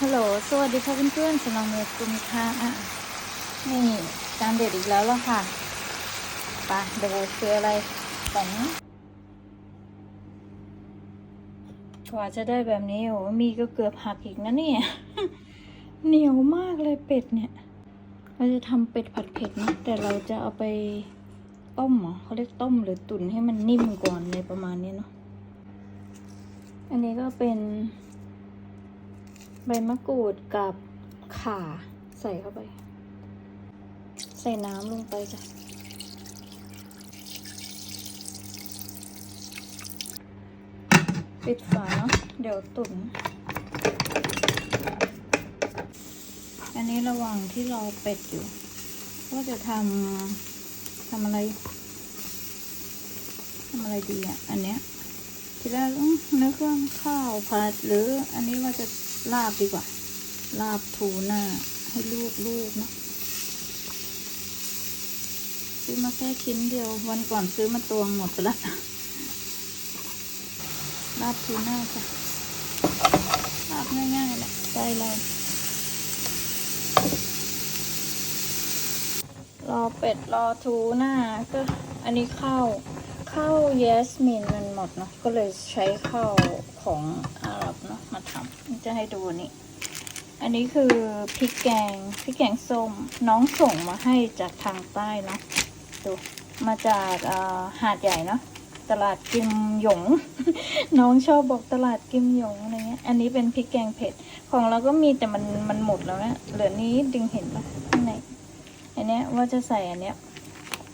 ฮัลโหล สวัสดีค่ะเพื่อนๆสลองเมกุมค่ะนี่จานเด็ดอีกแล้วล่ะค่ะไปดูคืออะไรสองกว่าจะได้แบบนี้โอ้มีก็เกือบหักอีกนะเนี่ย เหนียวมากเลยเป็ดเนี่ย เราจะทำเป็ดผัดเผ็ดนะ แต่เราจะเอาไปต้มเหรอเขาเรียกต้มหรือตุ๋นให้มันนิ่มก่อนในประมาณนี้เนาะ อันนี้ก็เป็น ใบมะกรูดกับข่าใส่เข้าไป ใส่น้ำลงไปจ้ะปิดฝาเนาะเดี๋ยวตุ๋นอันนี้ระหว่างที่รอเป็ดอยู่ ก็จะทำทำอะไรทำอะไรดีอะ อันเนี้ยทีแรกอื้อนึกว่าข้าวผัดหรืออันนี้ว่าจะ ลาบดีกว่า ลาบทูน่าให้ลูกๆเนาะซื้อมาแค่ชิ้นเดียว วันก่อนซื้อมาตวงหมดไปแล้วลาบทูน่าจ้ะลาบง่ายๆแหละใจเรารอเป็ดรอทูน่าก็อันนี้ข้าว ข้าวเยสมินมันหมดเนาะก็เลยใช้ข้าวของอาหรับเนาะมาทำจะให้ดูนี่ อันนี้คือพริกแกงพริกแกงส้มน้องส่งมาให้จากทางใต้เนาะดูมาจากอ่อหาดใหญ่เนาะตลาดกิมหยง น้องชอบบอกตลาดกิมหยงอะไรเงี้ย อันนี้เป็นพริกแกงเผ็ด ของเราก็มีแต่มันมันหมดแล้วเนะเหลือนี้ดึงเห็นปะข้างในอันเนี้ยว่าจะใส่อันเนี้ย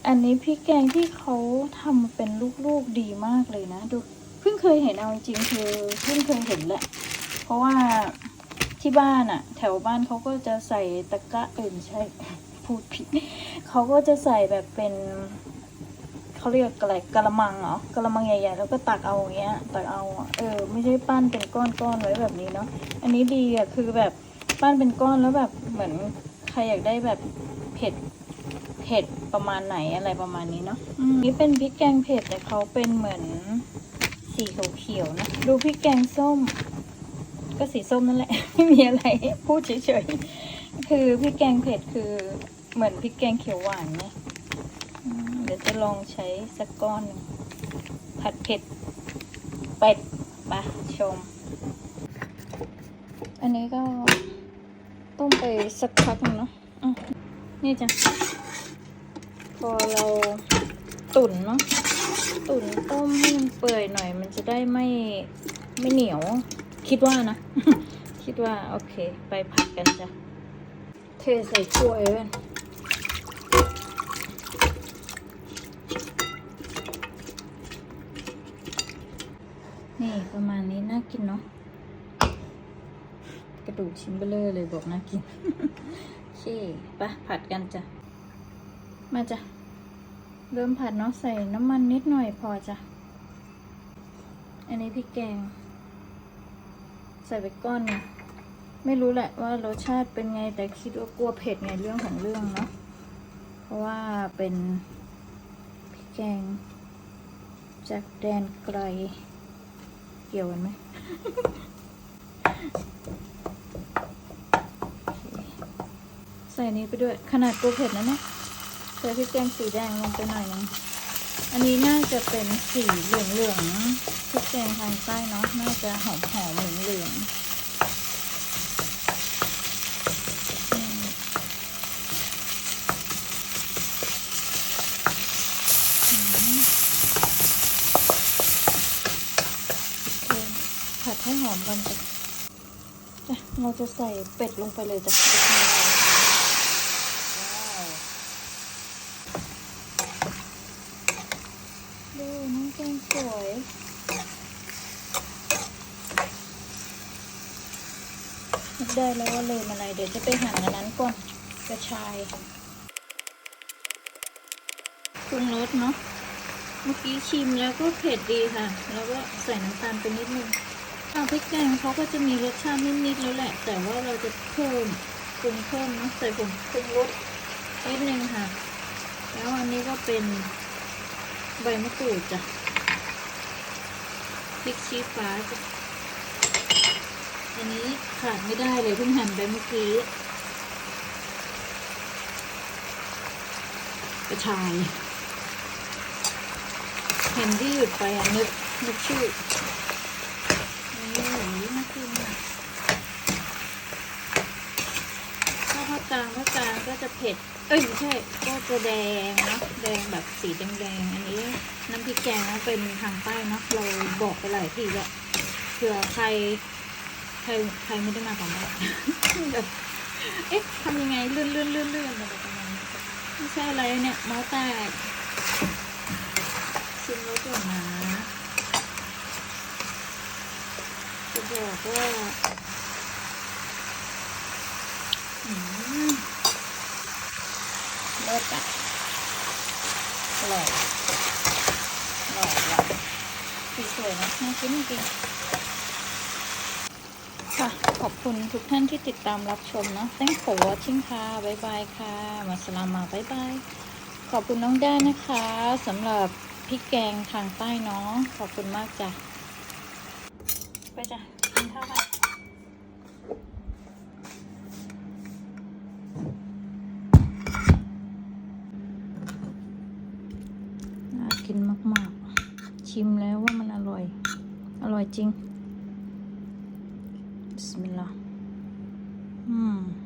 อันนี้พริกแกงที่เขาทำเป็นลูกๆดีมากเลยนะดูเพิ่งเคยเห็นเอาจริงคือเพิ่งเคยเห็นแหละ เพราะว่าที่บ้านอะแถวบ้านเขาก็จะใส่ตะกร้าเอ็นใช่พูดผิดเขาก็จะใส่แบบเป็นเขาเรียกอะไรกระมังเหรอกระมังใหญ่ๆแล้วก็ตักเอาอย่างเงี้ยตักเอาเออ ไม่ใช่ปั้นเป็นก้อนๆไว้แบบนี้เนาะอันนี้ดีอะคือแบบปั้นเป็นก้อนแล้วแบบเหมือนใครอยากได้แบบเผ็ด ผ็ดประมาณไหนอะไรประมาณนี้เนาะอืมนี่เป็นพริกแกงเผ็ดแต่เขาเป็นเหมือนสีเขียวๆนะ ดูพริกแกงส้ม ก็สีส้มนั่นแหละ ไม่มีอะไรพูดเฉยๆ คือพริกแกงเผ็ดคือเหมือนพริกแกงเขียวหวานไงเดี๋ยวจะลองใช้สักก้อน ผัดเผ็ดเป็ดมาชม อันนี้ก็ต้มไปสักพักหนึงเนาะนี่จ้ะ พอเราตุ๋นเนาะตุ๋นต้มให้มันเปื่อยหน่อย มันจะได้ไม่ไม่เหนียว คิดว่านะ คิดว่า โอเค ไปผัดกันจ้ะ เทใส่ถ้วยไว้นี่ประมาณนี้น่ากินเนาะกระดูกชิ้นเบลเลอร์เลยบอกน่ากิน โอเคไปผัดกันจ้ะ มาจ้ะ เริ่มผัดเนาะใส่น้ำมันนิดหน่อยพอจ้ะ อันนี้พริกแกง ใส่ไปก้อนนึงไม่รู้แหละว่ารสชาติเป็นไงแต่คิดว่ากลัวเผ็ดไงเรื่องของเรื่องเนาะ เพราะว่าเป็นพริกแกง จากแดนไกล เกี่ยวกันไหมใส่นี้ไปด้วยขนาดกลัวเผ็ดนะเนี่ย ใส่พริกแกงสีแดงลงไปหน่อยนึงอันนี้น่าจะเป็นสีเหลืองเหลืองๆพริกแกงทางใต้เนาะน่าจะหอมหอมเหลืองเหลืองๆโอเคผัดให้หอมกันจ้ะจ้ะเราจะใส่เป็ดลงไปเลยจ้ะเป็ดของเราว้าว ดูน้องแกงสวย นึก ได้แล้วว่าลืมอะไร เดี๋ยวจะไปหั่นอันนั้นก่อนกระชายปรุงรสเนาะ เมื่อกี้ชิมแล้วก็เผ็ดดีค่ะ แล้วก็ใส่น้ำตาลไปนิดนึงทางพริกแกงเขาก็จะมีรสชาตินิดๆแล้วแหละ แต่ว่าเราจะเพิ่มปรุงเพิ่มเนาะใส่ผงปรุงรสนิดนึงค่ะ แล้วอันนี้ก็เป็นใบมะกรูดจ้ะพริกชี้ฟ้าจ้ะ อันนี้ขาดไม่ได้เลยเพิ่งหั่นไปเมื่อกี้กระชายเห็นที่หยุดไปอะนึกนึกชื่อนี่น่ากินอะถ้าภาคกลางภาคกลางก็จะเผ็ด เอ้ยไม่ใช่ ก็จะแดงเนอะแดงแบบสีแดงๆ อันนี้น้ำพริกแกงเป็นทางใต้เนอะเราบอกไปหลายทีแล้วเผื่อใคร รใครไม่ได้มาของเราแบบเอ๊ะทำยังไงเลื่อนเลื่อนเลื่อนเลื่อนอะไรประมาณนี้ไม่ใช่อะไรเนี่ยเมาส์แตกชิมรสก่อนนะจะบอกว่าอืมเลิศอะอร่อยอร่อยว่ะสีสวยนะน่ากินจริง ค่ะ ขอบคุณทุกท่านที่ติดตามรับชมนะ Thanks for watching ค่ะบ๊ายบายค่ะ มาสลามาบ๊ายบาย ขอบคุณน้องด้านะคะสำหรับพริกแกงทางใต้เนาะขอบคุณมากจ้ะ ไปจ้ะกินข้าวกันน่ากินมาก ๆ ชิมแล้วว่ามันอร่อย อร่อยจริง Bismillah. Hmm.